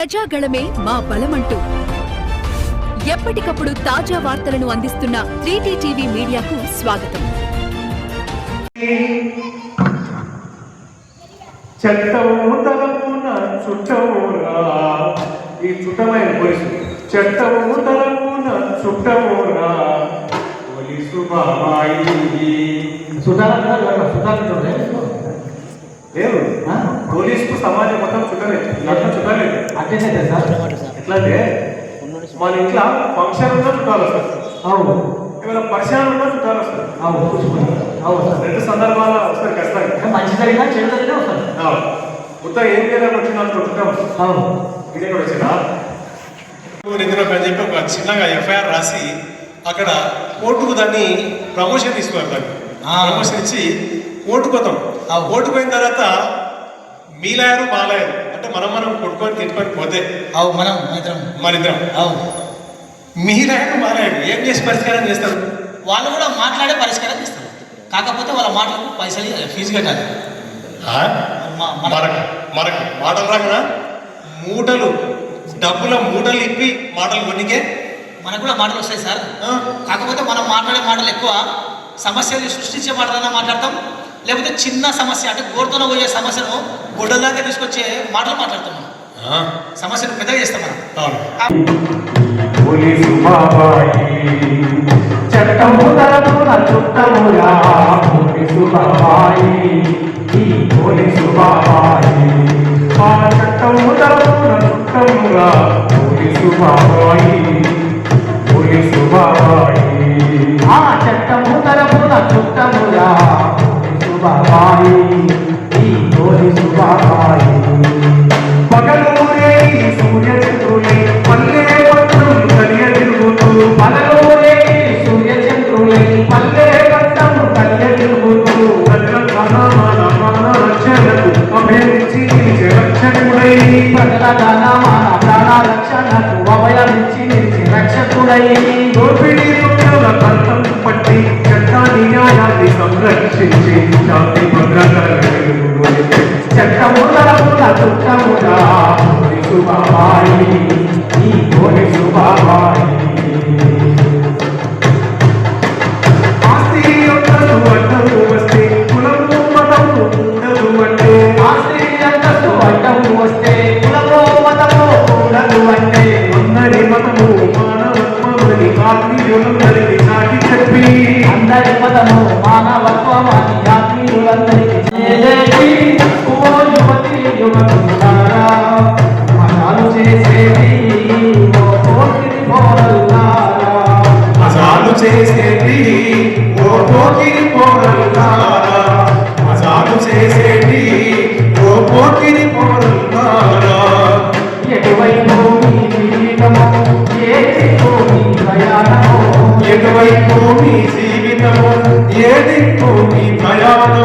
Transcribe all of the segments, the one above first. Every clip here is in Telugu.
ప్రజాగళమే మా బలమంటూ. ఎప్పటికప్పుడు తాజా వార్తలను అందిస్తున్న త్రీటీ టీవీ మీడియాకు స్వాగతం. తలపున ఈ చుట్టమైన పోలీసు. తలపున పోలీసు బాబాయి లేదు పోలీసుకు సమాజం మొత్తం చుట్టమే నాకు చుట్టమే ఎట్లా అంటే మన ఇంట్లో ఫంక్షన్ ఉన్నా చుట్టాలు వస్తారు. ఏమైనా పరిచయం ఉన్నా చుట్టాలు వస్తారు. రెండు సందర్భాల వస్తారు ఖచ్చితంగా. మంచి జరిగినా చెడు జరిగినా వస్తారు. అవును. మొత్తం ఏం చేయాలని వచ్చిన చుట్టాం అవును. ఇదే కూడా వచ్చినా అని చెప్పి ఒక చిన్నగా ఎఫ్ఐఆర్ రాసి అక్కడ కోర్టుకు దాన్ని ప్రమోషన్ తీసుకున్నారు దాన్ని ఆ. ప్రమోషన్ ఇచ్చి కోర్టుకు పోతాం. ఆ కోర్టుకు పోయిన తర్వాత మీ లాయరు మా లాయరు అంటే మనం మనం కొట్టుకొని తిట్టుకొని పోతే. అవు మనం ఇద్దరం. మనిద్దరం అవు. మీ లాయరు మా లాయరు ఏం చేసి పరిష్కారం చేస్తారు? వాళ్ళు కూడా మాట్లాడే పరిష్కారం చేస్తారు. కాకపోతే వాళ్ళ మాటలకు పైసలు ఫీజు కట్టాలి. మరక మరక. మాటలు రాకనా మూటలు. డబ్బుల మూటలు ఇప్పి మాటలు కొన్నికే మనకు కూడా మాటలు వస్తాయి సార్? కాకపోతే మనం మాట్లాడే మాటలు ఎక్కువ. సమస్యలు సృష్టించే మాటలన్నా మాట్లాడతాం. లేకపోతే చిన్న సమస్య అంటే గోడుతోన పోయే సమస్యను గొడ్డల దాకా తీసుకొచ్చే మాటలు మాట్లాడతాం మనం. ఆ, సమస్యను పెద్దగా చేస్తాం చట్టము తరపున చుట్టమురా పోలీసు బాబాయి ఈ పోలీసు పోలీసు చేసేటి ఓ పోకిరి పోరల్లారా. మజాకు చేసేటి ఓ పోకిరి పోరల్లారా. ఎటువైపు మీ జీవితము ఏదికో మీ ప్రయాణము. ఎటువైపు మీ జీవితము ఏదిక్కు మీ ప్రయాణము.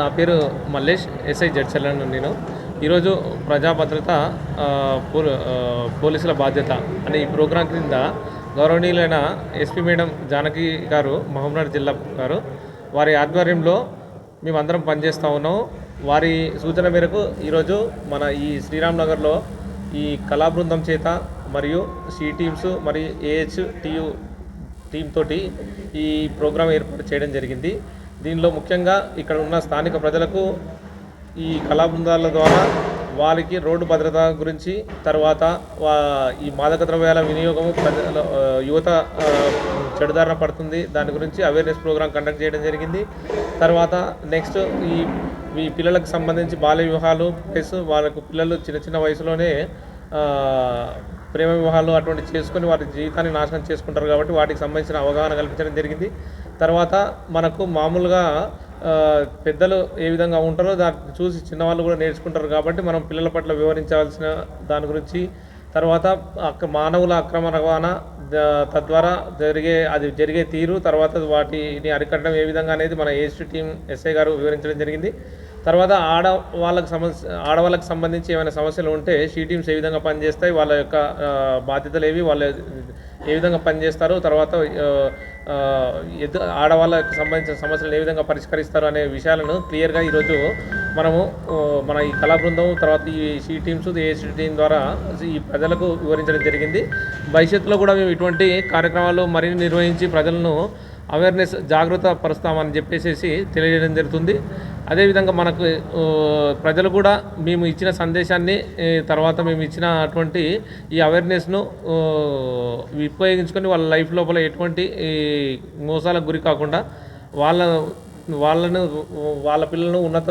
నా పేరు మల్లేష్ ఎస్ఐ జడ్చల్లను నేను. ఈరోజు ప్రజాభద్రత పోలీసుల బాధ్యత అనే ఈ ప్రోగ్రాం క్రింద గౌరవనీయులైన ఎస్పీ మేడం జానకి గారు మహబూబ్నగర్ జిల్లా గారు వారి ఆధ్వర్యంలో మేమందరం పనిచేస్తూ ఉన్నాం. వారి సూచన మేరకు ఈరోజు మన ఈ శ్రీరామ్నగర్లో ఈ కళా బృందం చేత మరియు సి టీమ్స్ మరియు ఏహెచ్ టీయు టీమ్ తోటి ఈ ప్రోగ్రాం ఏర్పాటు చేయడం జరిగింది. దీనిలో ముఖ్యంగా ఇక్కడ ఉన్న స్థానిక ప్రజలకు ఈ కళా బృందాల ద్వారా వారికి రోడ్డు భద్రత గురించి తర్వాత వా ఈ మాదక ద్రవ్యాల వినియోగం యువత చెడుదారణ పడుతుంది. దాని గురించి అవేర్నెస్ ప్రోగ్రాం కండక్ట్ చేయడం జరిగింది. తర్వాత నెక్స్ట్ ఈ ఈ పిల్లలకు సంబంధించి బాల్య వివాహాలు ప్లస్ వాళ్ళకు పిల్లలు చిన్న చిన్న వయసులోనే ప్రేమ వివాహాలు అటువంటి చేసుకొని వారి జీవితాన్ని నాశనం చేసుకుంటారు కాబట్టి వాటికి సంబంధించిన అవగాహన కల్పించడం జరిగింది. తర్వాత మనకు మామూలుగా పెద్దలు ఏ విధంగా ఉంటారో దాన్ని చూసి చిన్నవాళ్ళు కూడా నేర్చుకుంటారు కాబట్టి మనం పిల్లల పట్ల వివరించాల్సిన దాని గురించి. తర్వాత అక్క మానవుల అక్రమ రవాణా తద్వారా జరిగే అది జరిగే తీరు తర్వాత వాటిని అరికట్టడం ఏ విధంగా అనేది మన ఏసీ టీం ఎస్ఐ గారు వివరించడం జరిగింది. తర్వాత ఆడ వాళ్ళకి సమస్య ఆడవాళ్ళకి సంబంధించి ఏమైనా సమస్యలు ఉంటే షీ టీమ్స్ ఏ విధంగా పనిచేస్తాయి వాళ్ళ యొక్క బాధ్యతలు ఏవి వాళ్ళు ఏ విధంగా పనిచేస్తారు తర్వాత ఎదు ఆడవాళ్ళకి సంబంధించిన సమస్యలను ఏ విధంగా పరిష్కరిస్తారు అనే విషయాలను క్లియర్గా ఈరోజు మనము మన ఈ కళా బృందం తర్వాత ఈ షీ టీమ్స్ ఏసీ టీం ద్వారా ఈ ప్రజలకు వివరించడం జరిగింది. భవిష్యత్తులో కూడా మేము ఇటువంటి కార్యక్రమాలు మరిన్ని నిర్వహించి ప్రజలను అవేర్నెస్ జాగృత పరుస్తామని చెప్పేసి తెలియజేయడం జరుగుతుంది. అదేవిధంగా మనకు ప్రజలు కూడా మేము ఇచ్చిన సందేశాన్ని తర్వాత మేము ఇచ్చిన అటువంటి ఈ అవేర్నెస్ను ఉపయోగించుకొని వాళ్ళ లైఫ్ లోపల ఎటువంటి మోసాలకు గురి కాకుండా వాళ్ళ వాళ్ళను వాళ్ళ పిల్లలను ఉన్నత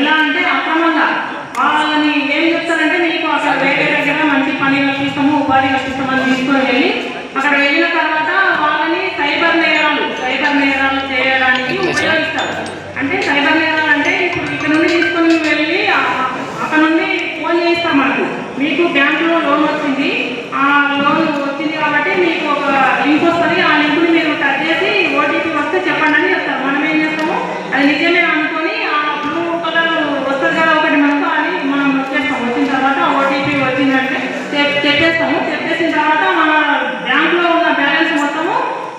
ఎలా అంటే అక్రమంగా వాళ్ళని ఏం చెప్తారంటే అక్కడ వేరే దగ్గర మంచి పని కల్పిస్తాము ఉపాధి కల్పిస్తామని తీసుకొని వెళ్ళి అక్కడ వెళ్ళిన తర్వాత వాళ్ళని సైబర్ నేరాలు సైబర్ నేరాలు చేయడానికి ఉపయోగిస్తారు అంటే సైబర్ నేరాలు అంటే ఇప్పుడు ఇక్కడ నుండి తీసుకొని వెళ్ళి అక్కడ నుండి ఫోన్ చేస్తాం మనకు. మీకు బ్యాంకులో లోన్ వచ్చింది. ఆ లోన్ వచ్చింది కాబట్టి మీకు ఒక లింక్ వస్తుంది ఆ లింక్ని మీరు టచ్ చేసి ఓటీపీ వస్తే చెప్పండి అని చెప్తారు మనం ఏం చేస్తాము అది నిజమే అనుకొని ఆ బ్లూ కలర్ వస్తుంది కదా ఒకటి మనకు అని మనం వచ్చేస్తాం వచ్చిన తర్వాత ఓటీపీ వచ్చిందంటే చెప్- చెప్పేస్తాము చెప్పేసిన తర్వాత మన బ్యాంకులో ఉన్న బ్యాలెన్స్ మొత్తము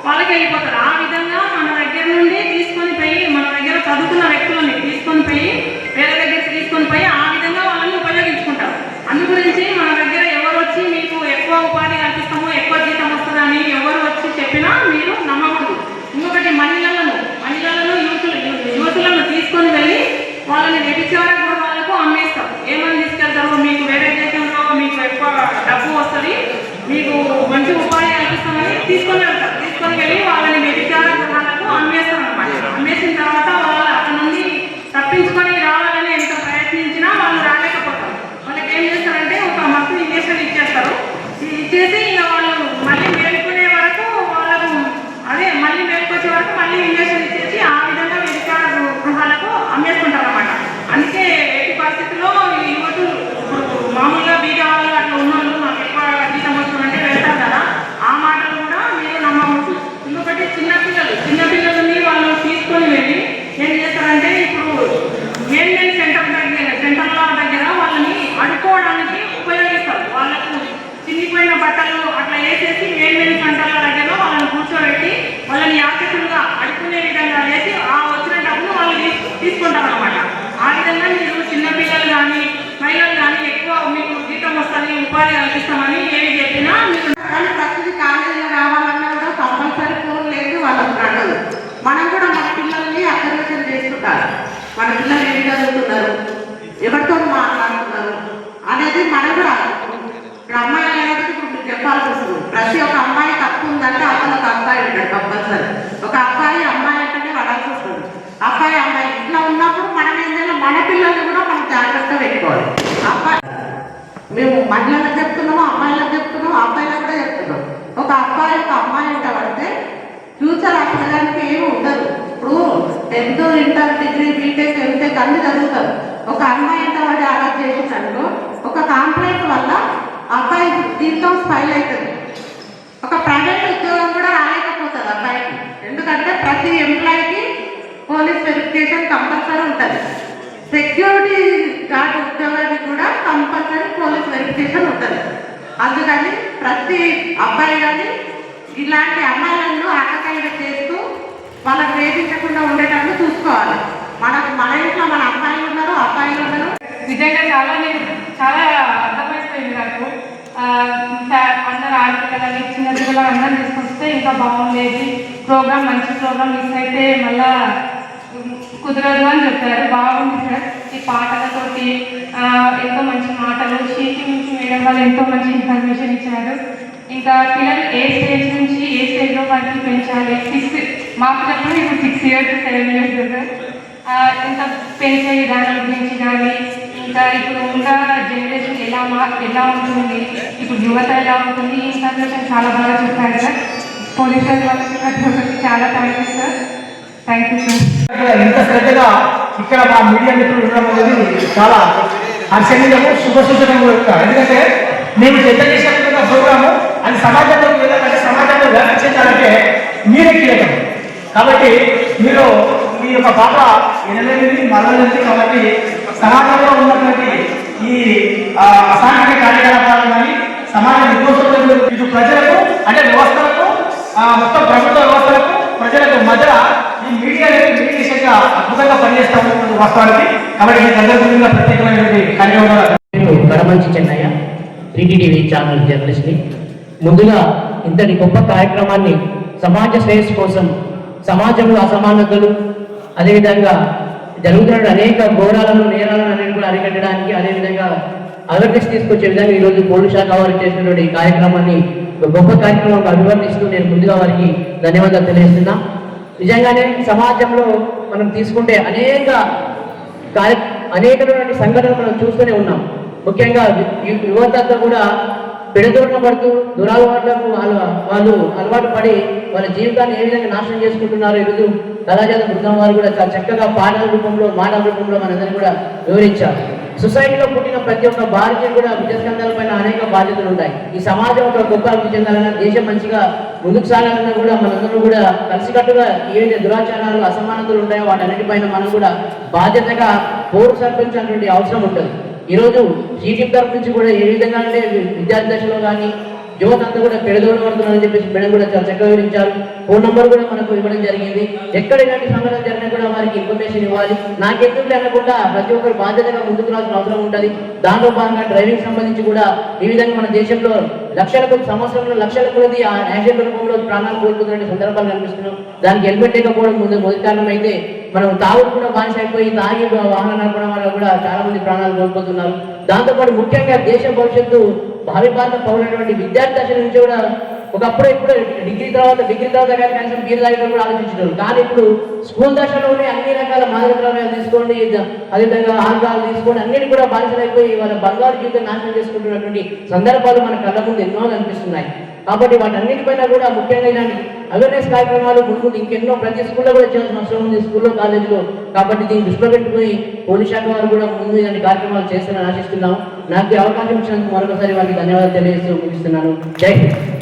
వాళ్ళకి వెళ్ళిపోతారు ఆ విధంగా మన దగ్గర నుండి తీసుకొని పోయి మన దగ్గర చదువుకున్న వ్యక్తులని తీసుకొని పోయి వేరే దగ్గరికి తీసుకొని పోయి ఆ విధంగా వాళ్ళని ఉపయోగించుకుంటారు అందు గురించి మన దగ్గర ఎవరు వచ్చి మీకు ఎక్కువ ఉపాధి కల్పిస్తాము ఎక్కువ జీతం వస్తుందని ఎవరు వచ్చి చెప్పినా మీరు నమ్మకూడదు ఇంకొకటి మహిళలను మహిళలను యువతులు యువతులను తీసుకొని వెళ్ళి వాళ్ళని వ్యభిచార గృహాలకు అమ్మేస్తాం ఏమని తీసుకెళ్తారు మీకు వేరే దేశంలో మీకు ఎక్కువ డబ్బు వస్తుంది మీకు మంచి ఉపాధి అనిపిస్తామని తీసుకొని వెళ్తారు. తీసుకొని వెళ్ళి వాళ్ళని వ్యభిచార గృహాలకు అమ్మేస్తాం అనమాట అమ్మేసిన తర్వాత వాళ్ళు అక్కడ నుండి తప్పించుకొని రావాలని ఎంత ప్రయత్నించినా వాళ్ళు రాలేకపోతారు. వాళ్ళకి ఏం చేస్తారంటే ఒక మత్తు ఇంజక్షన్ ఇచ్చేస్తారు. ఇచ్చేసి ఇక వాళ్ళు మళ్ళీ మేలుకునే వరకు వాళ్ళకు అదే మళ్ళీ మేలుకొచ్చే వరకు మళ్ళీ ఇంజక్షన్ ఇచ్చేసి ఆ విధంగా వ్యభిచార గృ- గృహాలకు అమ్మేసుకుంటారు అనమాట అందుకే ఎట్టి పరిస్థితుల్లో ఈ యువతులు ఇప్పుడు మామూలుగా బీద వాళ్ళు అట్లా ఉన్న వాళ్ళు మాకు ఎక్కువ జీతం వస్తుందంటే వెళ్తారు కదా ఆ మాటలు కూడా మీరు నమ్మవచ్చు ఇంకొకటి చిన్నపిల్లలు చిన్నపిల్లలని వాళ్ళు తీసుకొని వెళ్ళి ఏం చేస్తారంటే ఇప్పుడు మెయిన్ సెంటర్ దగ్గర సెంటర్ల దగ్గర వాళ్ళని అడుకోవడానికి ఉపయోగిస్తారు వాళ్ళకు చిన్నిపోయిన బట్టలు అట్లా వేసేసి మెయిన్ మెయిన్ సెంటర్ల దగ్గర వాళ్ళని కూర్చోబెట్టి వాళ్ళని యాచకులుగా అడుకునే విధంగా వేసి ఆ వచ్చిన డబ్బును వాళ్ళు తీసు- తీసుకుంటారు అనమాట ఆ విధంగా మీరు చిన్నపిల్లలు కానీ మహిళలు కానీ ఎక్కువ మీకు జీతం వస్తుంది ఉపాధి కల్పిస్తామని ఏమి చెప్పినా మీరు కానీ ప్రతిదీ కాలేజీలో రావాలన్నా కూడా కంపల్సరీ ఫోన్ లేదు వాళ్ళకి నడదు మనం కూడా మన పిల్లల్ని అబ్జర్వేషన్ చేసుకుంటారు మన పిల్లలు ఏం చదువుతున్నారు ఎవరితో మాట్లాడుతున్నారు అనేది మనం కూడా అమ్మాయి అనేది ఇప్పుడు చెప్పాల్సి వస్తుంది. ప్రతి ఒక్క అమ్మాయి తప్పు ఉందంటే అతను ఒక అబ్బాయి ఉంటాడు కంపల్సరీ. ఒక అబ్బాయి అమ్మాయి అంటేనే పడాల్సి వస్తుంది. అబ్బాయి అమ్మాయి ఇట్లా ఉన్నప్పుడు మనం ఏంటంటే మన పిల్లల్ని కూడా మనం జాగ్రత్తగా పెట్టుకోవాలి. అబ్బాయి మేము మహిళలకు చెప్తున్నాము అమ్మాయిలకు చెప్తున్నాము అబ్బాయిలకు కూడా చెప్తున్నాం ఒక అబ్బాయి ఒక అమ్మాయి ఇంట పడితే ఫ్యూచర్ ఆ ఏమి ఉండదు. ఇప్పుడు tenth inter degree BTech MTech అన్ని చదువుతారు. ఒక అమ్మాయి ఇంట పడి అరెస్ట్ చేసిందనుకో ఒక కాంప్లైంట్ వల్ల అబ్బాయి జీవితం స్పైల్ అవుతుంది. ఒక ప్రైవేట్ ఉద్యోగం కూడా రాలేకపోతుంది అబ్బాయికి. ఎందుకంటే ప్రతి ఎంప్లాయీకి పోలీస్ వెరిఫికేషన్ కంపల్సరీ ఉంటుంది. సెక్యూరిటీ గార్డ్ ఉద్యోగానికి కూడా కంపల్సరీ పోలీస్ వెరిఫికేషన్ ఉంటుంది. అందుకని ప్రతి అబ్బాయి కానీ ఇలాంటి అమ్మాయిలను ఆకకాయ చేస్తూ అందరు చిన్న పిల్లలు అందరం తీసుకొస్తే ఇంకా బాగుండేది. ప్రోగ్రామ్ మంచి ప్రోగ్రామ్ మిస్ అయితే మళ్ళా కుదరదు అని చెప్పారు. బాగుంది. సార్ ఈ పాటలతోటి ఎంతో మంచి మాటలు షీకి నుంచి మేడం వాళ్ళు ఎంతో మంచి ఇన్ఫర్మేషన్ ఇచ్చారు. ఇంకా పిల్లలు ఏ స్టేజ్ నుంచి ఏ స్టేజ్లో వాటిని పెంచాలి? సిక్స్ మాకు చెప్పండి ఇప్పుడు సిక్స్ ఇయర్స్ సెవెన్ ఇయర్స్ ఇంకా పెంచే విధానం గురించి కానీ ఇంకా ఇప్పుడు ఉన్న జనరేషన్ ఎలా మా ఎలా ఉంటుంది? ఇప్పుడు యువత ఎలా ఉంటుంది? ఈ ఇన్ఫర్మేషన్ చాలా బాగా చెప్పారు సార్ పోలీస్ వాళ్ళకి చాలా thank you sir thank you sir ఇంత శ్రద్ధగా ఇక్కడ మా మీడియా మిత్రులు ఉండడం అనేది చాలా హర్షణీయము సూచన కూడా ఎందుకంటే మేము పెద్ద చేసిన ప్రోగ్రాము అది సమాజంలో వెళ్ళాలంటే సమాజంలో వ్యాప్తి చెందాలంటే మీరే కీలకం. కాబట్టి మీరు మీ యొక్క పాప ఎనలేనిది మరలేనిది కాబట్టి సమాజంలో ఉన్నటువంటి ఈ అసాంఘిక కార్యకలాపాలు కానీ సమాజ విధ్వంసకులు ఇటు ప్రజలకు అంటే వ్యవస్థలకు ఆ, మొత్తం ప్రభుత్వ వ్యవస్థలకు ప్రజలకు మధ్య ఈ మీడియా అనేది మీడియేషన్గా అద్భుతంగా పనిచేస్తా ఉన్నటువంటి వాస్తవానికి. కాబట్టి మీ అందరి ప్రత్యేకమైనటువంటి కార్యక్రమాలు నేను చెన్నయ్య టీవీ ఛానల్ జర్నలిస్ట్ని. ముందుగా ఇంతటి గొప్ప కార్యక్రమాన్ని సమాజ శ్రేయస్సు కోసం సమాజంలో అసమానతలు అదేవిధంగా జరుగుతున్న అనేక ఘోరాలను నేరాలను అనేది కూడా అరికట్టడానికి అదేవిధంగా అవేర్నెస్ తీసుకొచ్చే విధంగా ఈరోజు పోలీస్ శాఖ వారు చేసినటువంటి ఈ కార్యక్రమాన్ని గొప్ప కార్యక్రమం అభివర్ణిస్తూ నేను ముందుగా వారికి ధన్యవాదాలు తెలియజేస్తున్నా. నిజంగానే సమాజంలో మనం తీసుకుంటే అనేక కార్య అనేకటువంటి సంఘటనలు మనం చూస్తూనే ఉన్నాం. ముఖ్యంగా యువతతో కూడా పెడదోట పడుతూ దురలవాట్లకు వాళ్ళు అలవాటు పడి వాళ్ళ జీవితాన్ని ఏ విధంగా నాశనం చేసుకుంటున్నారో ఈరోజు కళాజాత బృందం వారు కూడా చాలా చక్కగా పాటల రూపంలో మాటల రూపంలో మనందరినీ కూడా వివరించారు. సొసైటీలో పుట్టిన ప్రతి ఒక్క భారతీయ కూడా విద్యాస్కంధాల పైన అనేక బాధ్యతలు ఉంటాయి. ఈ సమాజం ఒక గొప్ప అభివృద్ధి దేశం మంచిగా ముందుకు సాగాలన్నా కూడా మనందరూ కూడా కలిసికట్టుగా ఏవైతే దురాచారాలు అసమానతలు ఉంటాయో వాటన్నిటిపైన మనం కూడా బాధ్యతగా పోరు సర్పించాల్సినటువంటి అవసరం ఉంటుంది. ఈరోజు టీటీఎం తరఫు నుంచి కూడా ఏ విధంగా అంటే విద్యార్థి దశలో కానీ యువత అంతా కూడా పెడదోడు పడుతున్నారని చెప్పేసి మేడం కూడా చాలా చక్కగా వివరించారు. ఫోన్ నంబర్ కూడా మనకు ఇవ్వడం జరిగింది. ఎక్కడ ఇలాంటి సంఘటన జరిగినా కూడా వారికి ఇన్ఫర్మేషన్ ఇవ్వాలి. నాకెందుకు అనకుండా ప్రతి ఒక్కరు బాధ్యతగా ముందుకు రావాల్సిన అవసరం ఉంటుంది. దాంట్లో భాగంగా డ్రైవింగ్ సంబంధించి కూడా ఈ విధంగా మన దేశంలో లక్షల కొద్ది సంవత్సరంలో లక్షల కొద్ది ఆ యాక్సిడెంట్ రూపంలో ప్రాణాలు కోల్పోతున్న సందర్భాలు కనిపిస్తున్నాం దానికి హెల్మెట్ లేకపోవడం ముందు మొదటి కారణం అయితే మనం తాగుడు కూడా బానిస అయిపోయి తాగి వాహనం నడపడం వల్ల కూడా చాలా మంది ప్రాణాలు కోల్పోతున్నారు. దాంతోపాటు ముఖ్యంగా దేశ భవిష్యత్తు భావి భారత పౌరులైనటువంటి విద్యార్థి దశ నుంచి కూడా ఒకప్పుడు ఇప్పుడు డిగ్రీ తర్వాత డిగ్రీ తర్వాత కానీ కనీసం బీర్ తాగడం కూడా ఆలోచించారు కానీ ఇప్పుడు స్కూల్ దశలోనే అన్ని రకాల మాదక ద్రవ్యాలు తీసుకోండి అదేవిధంగా ఆల్కహాల్ తీసుకోండి. అన్నిటి కూడా బానిసలైపోయి వాళ్ళ బంగారు జీవితం నాశనం చేసుకుంటున్నటువంటి సందర్భాలు మన కళ్ళ ముందు ఎన్నో అనిపిస్తున్నాయి కాబట్టి వాటన్నిటిపైన కూడా ముఖ్యంగా ఇలాంటి అవేర్నెస్ కార్యక్రమాలు ముందు ఇంకెన్నో ప్రతి స్కూల్లో కూడా చేయాల్సిన అవసరం ఉంది. స్కూల్లో కాలేజీలో. కాబట్టి దీన్ని దృష్టిలో పెట్టుకుని పోలీస్ శాఖ వారు కూడా ముందు ఇలాంటి కార్యక్రమాలు చేస్తారని ఆశిస్తున్నాం నాకు అవకాశం ఇచ్చినందుకు మరొకసారి వారికి ధన్యవాదాలు తెలియజేస్తూ ముగిస్తున్నాను. జై హింద్.